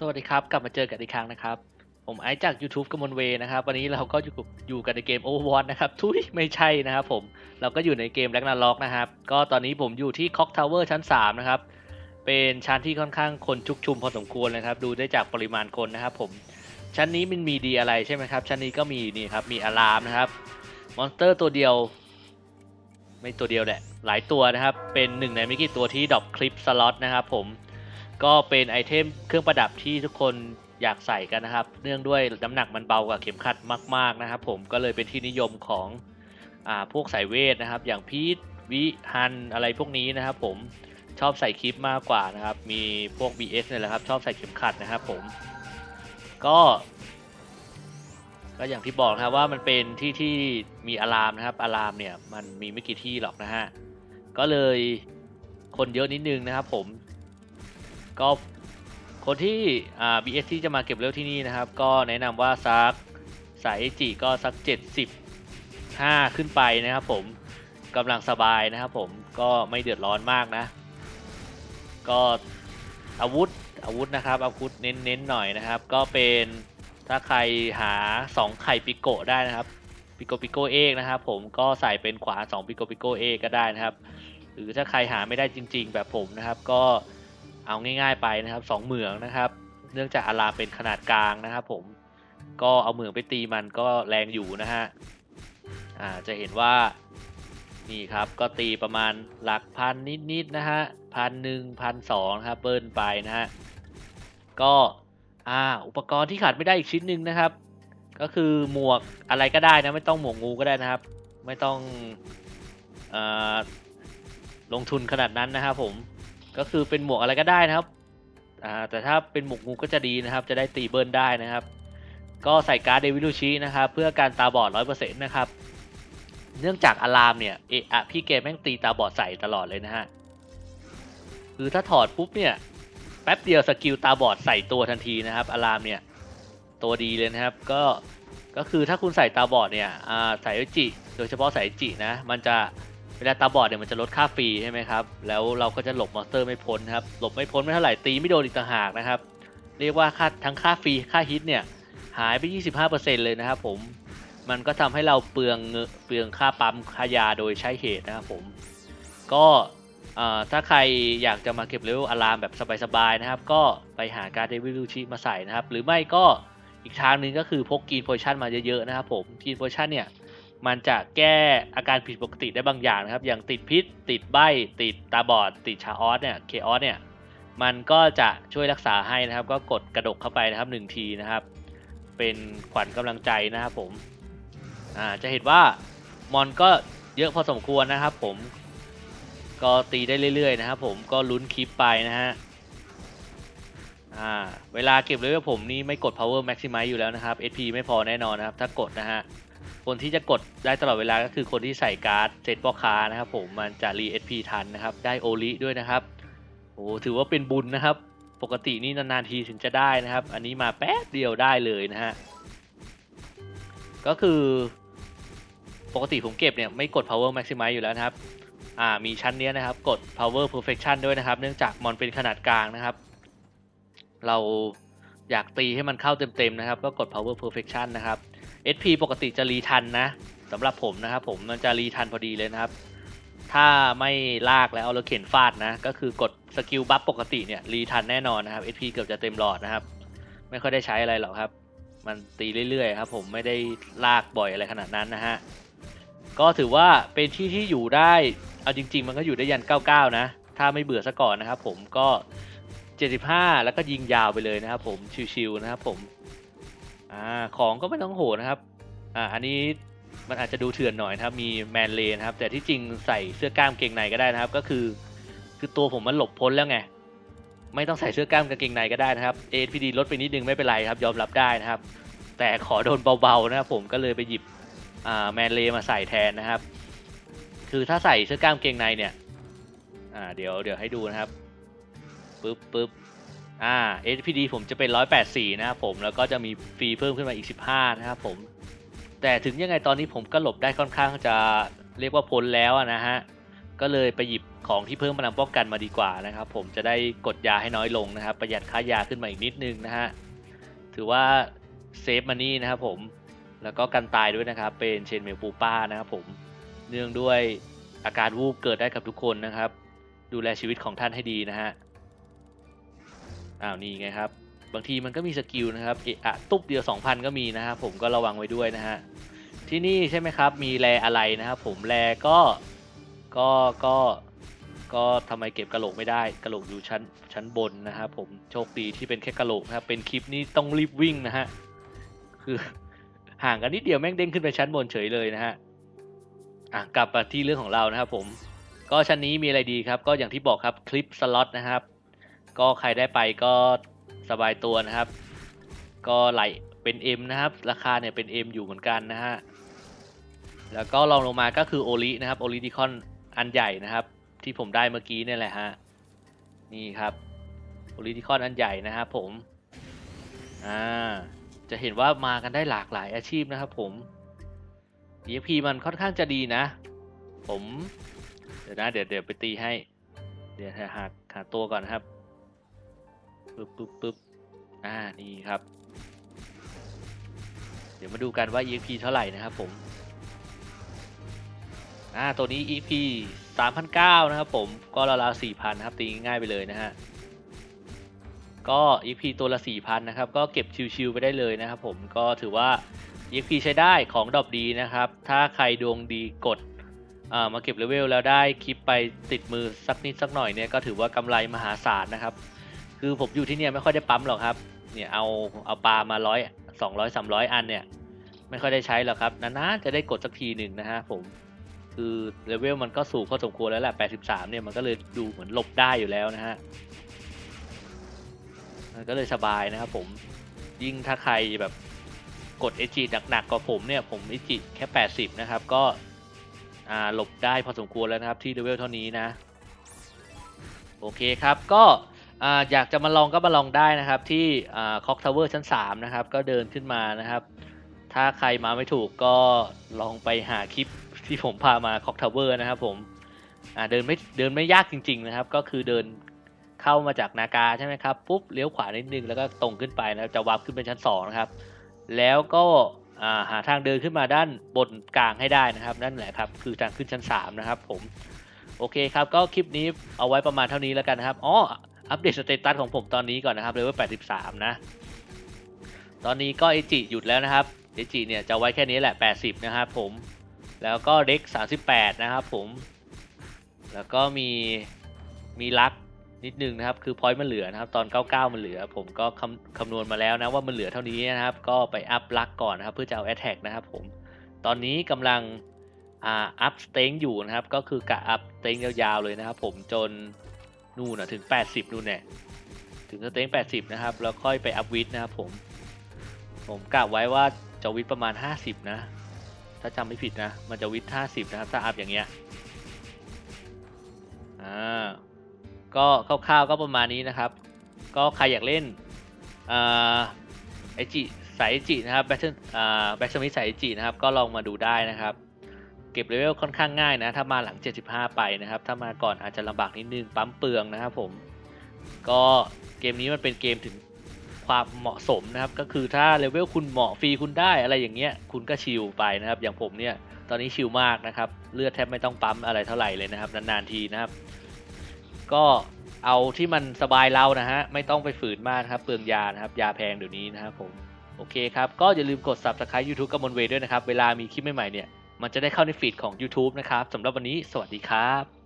สวัสดีครับ กลับมาเจอกันอีกครั้งนะครับ ผมไอจาก YouTube กมลเวนะครับ วันนี้เราก็อยู่กับอยู่กันในเกม Overwatch นะครับ ทุยไม่ใช่นะครับผมเราก็อยู่ในเกม Ragnarok นะครับ ก็ตอนนี้ผมอยู่ที่ Cock Tower ชั้น 3 นะครับ เป็นชั้นที่ค่อนข้างคนชุกชุมพอสมควรนะครับ ดูได้จากปริมาณคนนะครับผมชั้นนี้มันมีดีอะไรใช่ไหมครับ ชั้นนี้ก็มีนี่ครับมีอะลามนะครับมอนสเตอร์ตัวเดียว ไม่ตัวเดียวแหละหลายตัวนะครับเป็นหนึ่งในไม่กี่ตัวที่ดรอปคลิปสล็อตนะครับผม ก็เป็นไอเทมเครื่องประดับที่ทุกคนอยากใส่กันนะครับ เนื่องด้วยน้ำหนักมันเบากว่าเข็มขัดมาก ๆนะครับ ผมก็เลยเป็นที่นิยมของอ่าพวกสายเวทนะครับ อย่างพีทวิฮันอะไรพวกนี้นะครับ ผมชอบใส่คลิปมากกว่านะครับ มีพวก BS เนี่ยแหละครับ ชอบใส่เข็มขัดนะครับผมก็ก็อย่างที่บอกนะครับว่ามันเป็นที่ที่มีอะลามนะครับอะลามเนี่ยมันมีไม่กี่ที่หรอกนะฮะก็เลยคนเยอะนิดนึงนะครับ ผม ก็คนที่อ่า BS ที่จะมาเก็บเร็วที่นี่นะครับ ก็แนะนำว่าซักสายจีก็สัก 75 ขึ้นไปนะครับผมกำลังสบายนะครับผมก็ไม่เดือดร้อนมากนะ ก็อาวุธอาวุธนะครับอาวุธเน้นๆหน่อยนะครับ ก็เป็นถ้าใครหา 2 ไข่ปิโกได้นะครับปิโกปิโกเอกนะครับ ผมก็ใส่เป็นขวา 2ปิโกปิโกเอกก็ได้นะครับ หรือถ้าใครหาไม่ได้จริง ๆ แบบผมนะครับ ก็ เอาง่าย ๆไปนะครับสองเหมืองนะครับ เนื่องจากอารามเป็นขนาดกลางนะครับ ผมก็เอาเหมืองไปตีมันก็แรงอยู่นะฮะอ่าจะเห็นว่านี่ครับก็ตีประมาณหลักพันนิดๆนะฮะพันหนึ่งพันสองครับเบิ้ลไปนะฮะก็อ่าอุปกรณ์ที่ขาดไม่ได้อีกชิ้นหนึ่งนะครับ ก็คือหมวกอะไรก็ได้นะไม่ต้องหมวกงูก็ได้นะครับ ไม่ต้องอลงทุนขนาดนั้นนะครับผม ก็คือเป็นหมวกอะไรก็ได้นะครับอ่าแต่ถ้าเป็นหมวกงูก็จะดีนะครับ จะได้ตีเบิร์นได้นะครับ ก็ใส่การ์ดเดวิลูชินะครับ เพื่อการตาบอดร้อยเปอร์เซ็นต์นะครับ เนื่องจากอะลามเนี่ยเอะพี่เกมแม่งตีตาบอดใส่ตลอดเลยนะฮะคือถ้าถอดปุ๊บเนี่ยแป๊บเดียวสกิลตาบอดใส่ตัวทันทีนะครับอะลามเนี่ยตัวดีเลยนะครับ ก็ก็คือถ้าคุณใส่ตาบอดเนี่ยอ่าใส่จิ โดยเฉพาะใส่จินะ มันจะ เวลาตาบอดเนี่ยมันจะลดค่าฟรีใช่ไหมครับ แล้วเราก็จะหลบมอนสเตอร์ไม่พ้นครับ หลบไม่พ้นไม่เท่าไหร่ตีไม่โดนอีกต่างหากนะครับ เรียกว่าค่าทั้งค่าฟรีค่าฮิตเนี่ยหายไป 25%เลยนะครับผม มันก็ทำให้เราเปลืองเปลืองค่าปั๊มค่ายาโดยใช้เหตุนะครับผม ก็ถ้าใครอยากจะมาเก็บเลเวลอะลามแบบสบายๆนะครับ ก็ไปหาการเดวิลูชิมาใส่นะครับ หรือไม่ก็อีกทางหนึ่งก็คือพกกีนโพชั่นมาเยอะๆนะครับผมกีนโพชั่นเนี่ย มันจะแก้อาการผิดปกติได้บางอย่างนะครับ อย่างติดพิษ ติดใบติดตาบอด ติดชาออสเนี่ยเคออสเนี่ยมันก็จะช่วยรักษาให้นะครับ ก็กดกระดกเข้าไปนะครับหนึ่งทีนะครับ เป็นขวัญกำลังใจนะครับผมอ่าจะเห็นว่ามอนก็เยอะพอสมควรนะครับ ผมก็ตีได้เรื่อยๆนะครับ ผมก็ลุ้นคลิปไปนะฮะอ่าเวลาเก็บเลเวลผมนี่ไม่กด power maximize อยู่แล้วนะครับ SP ไม่พอแน่นอนนะครับ ถ้ากดนะฮะ คนที่จะกดได้ตลอดเวลาก็คือคนที่ใส่การ์ดเซตพ่อค้านะครับผมมันจะรี SP ทันนะครับ ได้โอลิด้วยนะครับโอ้ถือว่าเป็นบุญนะครับ ปกตินี่นานๆทีถึงจะได้นะครับ อันนี้มาแป๊บเดียวได้เลยนะฮะก็คือปกติผมเก็บเนี่ยไม่กด power maximize อยู่แล้วนะครับอ่ามีชั้นเนี้ยนะครับกด power perfection ด้วยนะครับ เนื่องจากมอนเป็นขนาดกลางนะครับ เราอยากตีให้มันเข้าเต็มๆนะครับ ก็กด power perfection นะครับ SP ปกติจะรีทันนะสำหรับผมนะครับผมมันจะรีทันพอดีเลยนะครับ ถ้าไม่ลากแล้วเอาเราเข็นฟาดนะ ก็คือกดสกิลบัฟปกติเนี่ยรีทันแน่นอนนะครับ SP เกือบจะเต็มหลอดนะครับ ไม่ค่อยได้ใช้อะไรหรอกครับ มันตีเรื่อยๆครับผมไม่ได้ลากบ่อยอะไรขนาดนั้นนะฮะก็ถือว่าเป็นที่ที่อยู่ได้เอาจริง ๆ มันก็อยู่ได้ยัน 99 นะ ถ้าไม่เบื่อซะก่อนนะครับผมก็ 75 แล้วก็ยิงยาวไปเลยนะครับผมชิวๆนะครับผม อ่าของก็ไม่ต้องโหดนะครับอ่าอันนี้มันอาจจะดูเถื่อนหน่อยนะครับ มีแมนเลนครับ แต่ที่จริงใส่เสื้อกล้ามเกงในก็ได้นะครับ ก็คือ คือตัวผมมันหลบพ้นแล้วไง ไม่ต้องใส่เสื้อกล้ามกางเกงในก็ได้นะครับ APD ลดไปนิดนึงไม่เป็นไรครับ ยอมรับได้นะครับ แต่ขอโดนเบาๆนะครับผมก็เลยไปหยิบอ่าแมนเลมาใส่แทนนะครับ คือถ้าใส่เสื้อกล้ามเกงในเนี่ย อ่าเดี๋ยวเดี๋ยวให้ดูนะครับปึ๊บปึ๊บ อ่า SPD ผมจะเป็น 184 นะครับผมแล้วก็จะมีฟรีเพิ่มขึ้นมาอีก 15 นะครับผม แต่ถึงยังไงตอนนี้ผมก็หลบได้ค่อนข้างจะเรียกว่าพ้นแล้วอะนะฮะ ก็เลยไปหยิบของที่เพิ่มพลังป้องกันมาดีกว่านะครับผมจะได้กดยาให้น้อยลงนะครับ ประหยัดค่ายาขึ้นมาอีกนิดนึงนะฮะ ถือว่าเซฟมันนี่นะครับผม แล้วก็กันตายด้วยนะครับ เป็นเชนเมลปูป้านะครับผม เนื่องด้วยอาการวูบเกิดได้กับทุกคนนะครับ ดูแลชีวิตของท่านให้ดีนะฮะ อ้าวนี่ไงครับ บางทีมันก็มีสกิลนะครับเอะอะตุ๊บเดียว 2,000 ก็มีนะครับผมก็ระวังไว้ด้วยนะฮะที่นี่ใช่ไหมครับมีแรอะไรนะครับผมแรก็ก็ก็ก็ทำไมเก็บกระโหลกไม่ได้กระโหลกอยู่ชั้นชั้นบนนะครับผมโชคดีที่เป็นแค่กระโหลกนะครับเป็นคลิปนี้ต้องรีบวิ่งนะฮะคือห่างกันนิดเดียวแม่งเด้งขึ้นไปชั้นบนเฉยเลยนะฮะอะกลับมาที่เรื่องของเรานะครับผมก็ชั้นนี้มีอะไรดีครับ ก็อย่างที่บอกครับคลิปสล็อตนะครับ ก็ใครได้ไปก็สบายตัวนะครับ ก็ไหลเป็น M นะครับ ราคาเนี่ยเป็น M อยู่เหมือนกันนะฮะ แล้วก็ลองลงมาก็คือโอลินะครับโอลิดิคอนอันใหญ่นะครับ ที่ผมได้เมื่อกี้เนี่ยแหละฮะ นี่ครับโอลิดิคอนอันใหญ่นะครับผม อ่า จะเห็นว่ามากันได้หลากหลายอาชีพนะครับผม EXP มันค่อนข้างจะดีนะ ผม เดี๋ยวนะ เดี๋ยวเดี๋ยวไปตีให้ เดี๋ยวหาหาตัวก่อนนะครับ ปึ๊บปึ๊บปึ๊บอ่า นี่ครับ เดี๋ยวมาดูกันว่า EXP เท่าไหร่นะครับผม อ่า ตัวนี้ EP 3,900 นะครับผม ก็ราวๆ4,000ครับ ตีง่ายๆไปเลยนะฮะ ก็ EP ตัวละ 4,000 นะครับ ก็เก็บชิวๆไปได้เลยนะครับผม ก็ถือว่า EXP ใช้ได้ของดอปดีนะครับ ถ้าใครดวงดีกดมาเก็บเลเวลแล้วได้คลิปไปติดมือสักนิดสักหน่อยเนี่ยก็ถือว่ากำไรมหาศาลนะครับ คือผมอยู่ที่เนี่ยไม่ค่อยได้ปั๊มหรอกครับ เนี่ยเอาเอาปลามาร้อยสองร้อยสามร้อยอันเนี่ย ไม่ค่อยได้ใช้หรอกครับนานๆจะได้กดสักทีหนึ่งนะฮะผม คือเลเวลมันก็สูงพอสมควรแล้วแหละ83เนี่ยมันก็เลยดูเหมือนหลบได้อยู่แล้วนะฮะมันก็เลยสบายนะครับผมยิ่งถ้าใครแบบกดเอจิหนักๆกว่าผมเนี่ยผมเอจิแค่ 80 นะครับ ก็อ่าหลบได้พอสมควรแล้วนะครับที่เลเวลเท่านี้นะ โอเคครับก็ อยากจะมาลองก็มาลองได้นะครับที่อ่าคอกทาวเวอร์ชั้น3นะครับก็เดินขึ้นมานะครับ ถ้าใครมาไม่ถูกก็ลองไปหาคลิปที่ผมพามาคอกทาวเวอร์นะครับผมเดินไม่เดินไม่ยากจริง ๆนะครับ ก็คือเดินเข้ามาจากนากาใช่ไหมครับปุ๊บเลี้ยวขวานิดนึงแล้วก็ตรงขึ้นไปนะจะวาร์ปขึ้นไปชั้น2นะครับแล้วก็หาทางเดินขึ้นมาด้านบนกลางให้ได้นะครับ นั่นแหละครับคือทางขึ้นชั้น3นะครับผมโอเคครับก็คลิปนี้เอาไว้ประมาณเท่านี้แล้วกันนะครับอ๋อ อัปเดตสเตตัสของผมตอนนี้ก่อนนะครับเลเวล83 นะ ตอนนี้ก็เอจิหยุดแล้วนะครับเอจิเนี่ยจะไว้แค่นี้แหละ 80 นะครับผม แล้วก็เด็ก 38 นะครับผม แล้วก็มีมีลักนิดนึงนะครับ คือพอยต์มันเหลือนะครับ ตอน 99 มันเหลือ ผมก็คำคำนวณมาแล้วนะว่ามันเหลือเท่านี้นะครับ ก็ไปอัพลักก่อนนะครับ เพื่อจะเอาแอตแทกนะครับผม ตอนนี้กำลังอ่าอัพสเต็งอยู่นะครับ ก็คือกะอัพสเต็งยาวๆเลยนะครับผมจน นู่นนะถึง 80นู่นเนี่ยถึงสเต็ง80 นะครับ แล้วค่อยไปอัพวิดนะครับผม ผมกะไว้ว่าจะวิดประมาณ 50 นะ ถ้าจำไม่ผิดนะ มันจะวิด50 นะครับ ถ้าอัพอย่างเงี้ย อ่า ก็คร่าวๆก็ประมาณนี้นะครับ ก็ใครอยากเล่นอ่าไอจิสายไอจินะครับแบทเทิลอ่าแบทเทิลมิสายไอจินะครับ ก็ลองมาดูได้นะครับ เก็บเลเวลค่อนข้างง่ายนะ ถ้ามาหลัง 75 ไปนะครับ ถ้ามาก่อนอาจจะลำบากนิดนึง ปั๊มเปลืองนะครับผม ก็เกมนี้มันเป็นเกมถึงความเหมาะสมนะครับ ก็คือถ้าเลเวลคุณเหมาะฟรีคุณได้อะไรอย่างเงี้ย คุณก็ชิลไปนะครับ อย่างผมเนี่ย ตอนนี้ชิลมากนะครับ เลือดแทบไม่ต้องปั๊มอะไรเท่าไหร่เลยนะครับ นานๆทีนะครับ ก็เอาที่มันสบายเรานะฮะ ไม่ต้องไปฝืนมากครับ เปลืองยานะครับ ยาแพงเดี๋ยวนี้นะครับผม โอเคครับ ก็อย่าลืมกด subscribe YouTube กับมนเวด้วยนะครับ เวลามีคลิปใหม่ๆเนี่ย มันจะได้เข้าในฟีดของ YouTube นะครับสำหรับวันนี้สวัสดีครับ